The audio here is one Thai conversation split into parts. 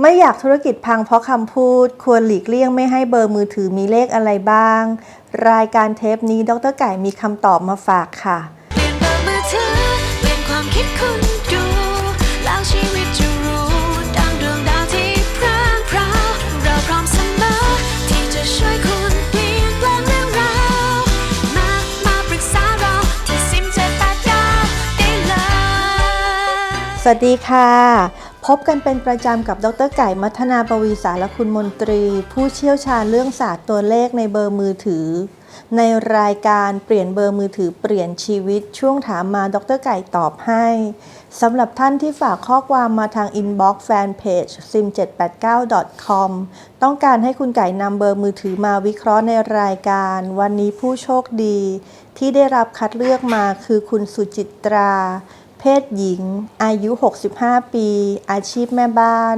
ไม่อยากธุรกิจพังเพราะคำพูด ควรหลีกเลี่ยงไม่ให้เบอร์มือถือมีเลขอะไรบ้าง รายการเทปนี้ดรไก่มีคำตอบมาฝากค่ะ เปลี่ยนเบอร์มือถือเปลี่ยนความคิดคุณดูแล้วชีวิตจู สวัสดีค่ะ พบกันเป็นประจำกับดรไก่มัทนาปวีสารคุณมนตรี ผู้เชี่ยวชาญเรื่องศาสตร์ตัวเลขในเบอร์มือถือ ในรายการเปลี่ยนเบอร์มือถือเปลี่ยนชีวิตช่วงถามมาดรไก่ตอบให้สำหรับท่านที่ฝากข้อความมาทางอินบ็อกซ์แฟนเพจ sim789.com ต้องการให้คุณไก่นำเบอร์มือถือมาวิเคราะห์ในรายการ วันนี้ผู้โชคดี ที่ได้รับคัดเลือกมาคือคุณสุจิตรา เพศหญิง อายุ 65 ปี อาชีพแม่บ้าน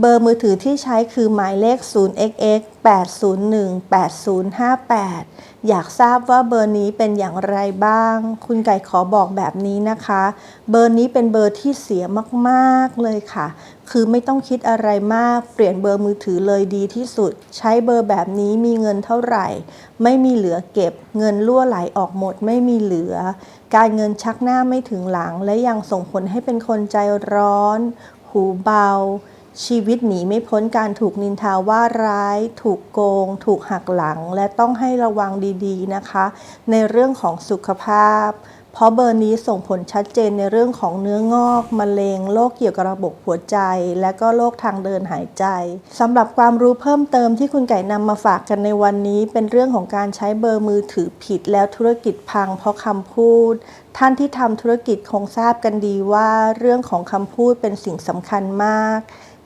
เบอร์มือถือที่ใช้คือหมายเลข 0xx 801 8058 อยากทราบว่าเบอร์นี้เป็นอย่างไรบ้าง คุณไก่ขอบอกแบบนี้นะคะ เบอร์นี้เป็นเบอร์ที่เสียมากๆเลยค่ะ คือไม่ต้องคิดอะไรมาก เปลี่ยนเบอร์มือถือเลยดีที่สุด ใช้เบอร์แบบนี้มีเงินเท่าไหร่ ไม่มีเหลือเก็บ เงินล่วไหลออกหมดไม่มีเหลือ การเงินชักหน้าไม่ถึงหลัง และยังส่งผลให้เป็นคนใจร้อน หูเบา ชีวิตหนีไม่พ้นการถูกนินทาว่าร้าย ถูกโกง ถูกหักหลัง และต้องให้ระวังดีๆนะคะ ในเรื่องของสุขภาพ เพราะเบอร์นี้ส่งผลชัดเจนในเรื่องของเนื้องอก มะเร็ง โรคเกี่ยวกับระบบหัวใจ และก็โรคทางเดินหายใจสำหรับความรู้เพิ่มเติมที่คุณไก่นำมาฝากกันในวันนี้ เป็นเรื่องของการใช้เบอร์มือถือผิด แล้วธุรกิจพังเพราะคำพูดท่านที่ทำธุรกิจคงทราบกันดีว่า เรื่องของคำพูดเป็นสิ่งสำคัญมาก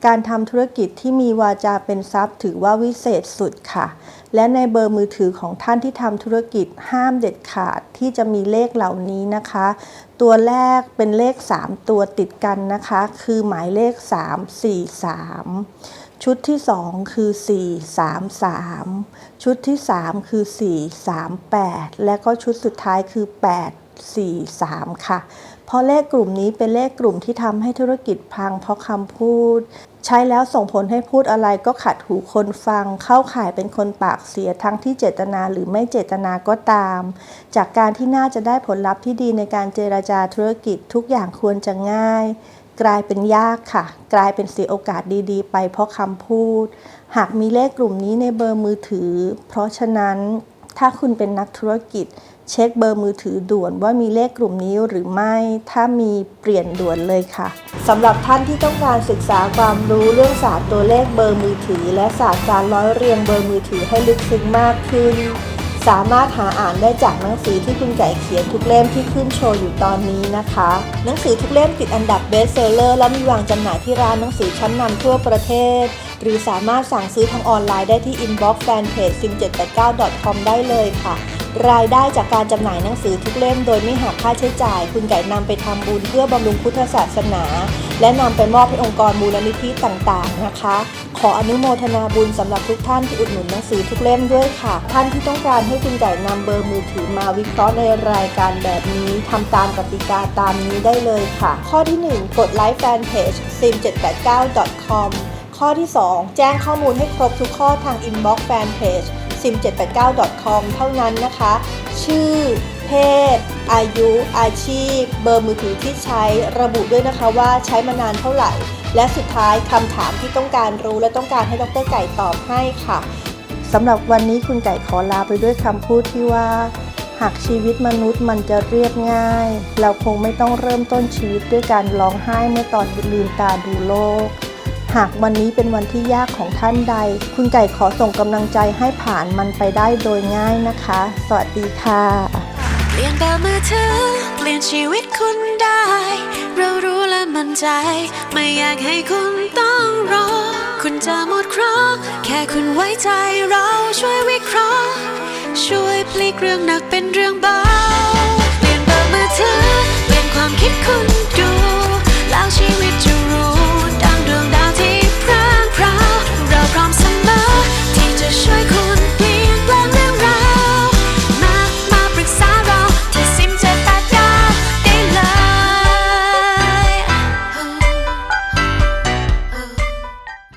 การทำธุรกิจที่มีวาจาเป็นทรัพย์ ถือว่าวิเศษสุดค่ะ และในเบอร์มือถือของท่านที่ทำธุรกิจห้ามเด็ดขาดที่จะมีเลขเหล่านี้นะคะ ตัวแรกเป็นเลข 3 ตัวติดกันนะคะ คือหมายเลข 3 4 3 ชุดที่ 2 คือ 4 3 3 ชุดที่ 3 คือ 4 3 8 และก็ชุดสุดท้ายคือ 8 4 3 ค่ะ เพราะเลขกลุ่มนี้เป็นเลขกลุ่มที่ทำให้ธุรกิจพังเพราะคำพูด ใช้แล้วส่งผลให้พูดอะไรก็ขัดหูคนฟัง เข้าข่ายเป็นคนปากเสียทั้งที่เจตนาหรือไม่เจตนาก็ตาม จากการที่น่าจะได้ผลลัพธ์ที่ดีในการเจราจาธุรกิจทุกอย่างควรจะง่าย กลายเป็นยากค่ะ กลายเป็นเสียโอกาสดีๆ ไปเพราะคำพูด หากมีเลขกลุ่มนี้ในเบอร์มือถือ เพราะฉะนั้น ถ้าคุณเป็นนักธุรกิจ เช็คเบอร์มือถือด่วนว่ามีเลขกลุ่มนี้หรือไม่ ถ้ามีเปลี่ยนด่วนเลยค่ะสำหรับท่านที่ต้องการศึกษาความรู้เรื่องศาสตร์ตัวเลขเบอร์มือถือ และศาสตร์การร้อยเรียงเบอร์มือถือให้ลึกซึ้งมากขึ้น สามารถหาอ่านได้จากหนังสือที่คุณไก่เขียนทุกเล่มที่ขึ้นโชว์อยู่ตอนนี้นะคะ หนังสือทุกเล่มติดอันดับเบสเซอร์เลอร์และมีวางจำหน่ายที่ร้านหนังสือชั้นนำทั่วประเทศ หรือสามารถสั่งซื้อทางออนไลน์ได้ที่ inbox fanpage sim789.com ได้เลยค่ะรายได้จากการจำหน่ายหนังสือทุกเล่มโดยไม่หักค่าใช้จ่าย คุณไก่นำไปทำบุญเพื่อบำรุงพุทธศาสนา และนำไปมอบให้องค์กรมูลนิธิต่างๆนะคะ ขออนุโมทนาบุญสำหรับทุกท่านที่อุดหนุนหนังสือทุกเล่มด้วยค่ะ ท่านที่ต้องการให้คุณไก่นำเบอร์มือถือมาวิเคราะห์ในรายการแบบนี้ทำตามกติกาตามนี้ได้เลยค่ะ ข้อที่ 1 กดไลค์แฟนเพจ sim789.com ข้อที่ 2 แจ้งข้อมูลให้ครบทุกข้อทาง inbox fan page sim789.com เท่านั้นนะคะ ชื่อ เพศ อายุ อาชีพ เบอร์มือถือที่ใช้ระบุด้วยนะคะว่าใช้มานานเท่าไหร่ และสุดท้ายคำถามที่ต้องการรู้และต้องการให้ดรไก่ตอบให้ค่ะสำหรับวันนี้คุณไก่ขอลาไปด้วยคำพูดที่ว่า หากชีวิตมนุษย์มันจะเรียบง่าย เราคงไม่ต้องเริ่มต้นชีวิตด้วยการร้องไห้เมื่อตอนลืมตาดูโลกหากวันนี้เป็นวันที่ยากของท่านใด คุณไก่ขอส่งกำลังใจให้ผ่านมันไปได้โดยง่ายนะคะ สวัสดีค่ะ ลี่ยนเบอร์มือถือ เปลี่ยนชีวิตคุณได้ เรารู้และมั่นใจ ไม่อยากให้คุณต้องรอ คุณจะหมดเคราะห์แค่คุณไว้ใจเราช่วยวิเคราะห์ ช่วยพลิกเรื่องหนักเป็นเรื่องเบา เปลี่ยนเบอร์มือถือ เปลี่ยนความคิดคุณดู